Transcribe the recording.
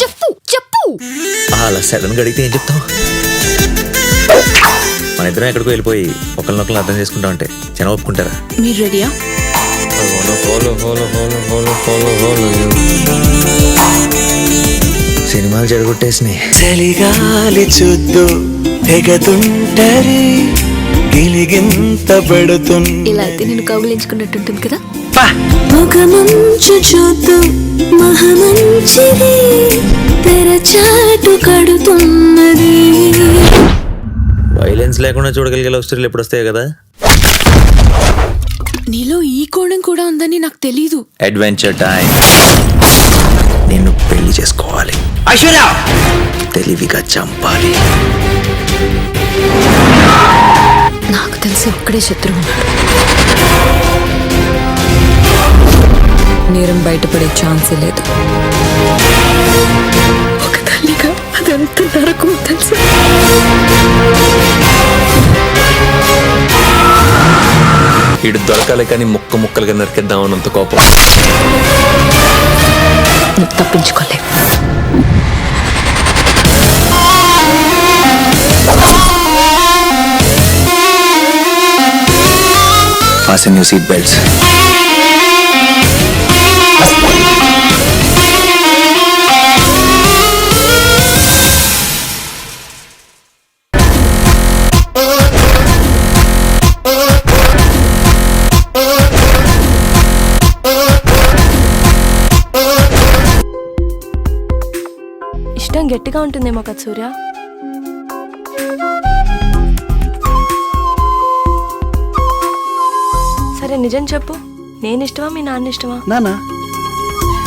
చెప్పు చెప్పు. అలా సడన్గా అడిగితే ఏం చెప్తాం మన ఇద్దరం ఎక్కడికో వెళ్ళిపోయి ఒకరినొకరు అర్థం చేసుకుంటా ఉంటే జనం ఒప్పుకుంటారా? మీరు రెడీయా? సినిమాలు చెడగొట్టేసినాయి. చలిగాలి చూద్దు తెగతుంటరి గిలిగింత పెడుతున్ ఇలా అయితే నేను కౌగులించుకున్నట్టుంటుంది కదా? ముఖమంచు చూద్దు మహమంచిది తెరచాటు కడుతున్నది. వైలెన్స్ లేకుండా చూడగలిగే లవ్ స్టోరీలు ఎప్పుడు వస్తాయి కదా? నీలో ఈ కోణం కూడా ఉందని నాకు తెలీదు. అడ్వెంచర్ టైం నిన్ను పెళ్ళి చేసుకోవాలి. ఐశ్వర్య! తెలివిగా చంపాలి. ఒక్కడే శత్రువు. ఉన్నాడు నేరం బయటపడే ఛాన్సే లేదు. ఒక తల్లిగా అదెంత నరకమో తెలుసు. ఇడు దొరకాలి కానీ ముక్క ముక్కలుగా నరికేద్దాం అన్నంత కోపం. నువ్వు తప్పించుకోలేవు. Fasten your seat belts ఇష్టం గట్టిగా ఉంటుందేమో కదా సూర్య నిజం చెప్పు. నేను ఇష్టమా మీ నాన్న ఇష్టమా? నానా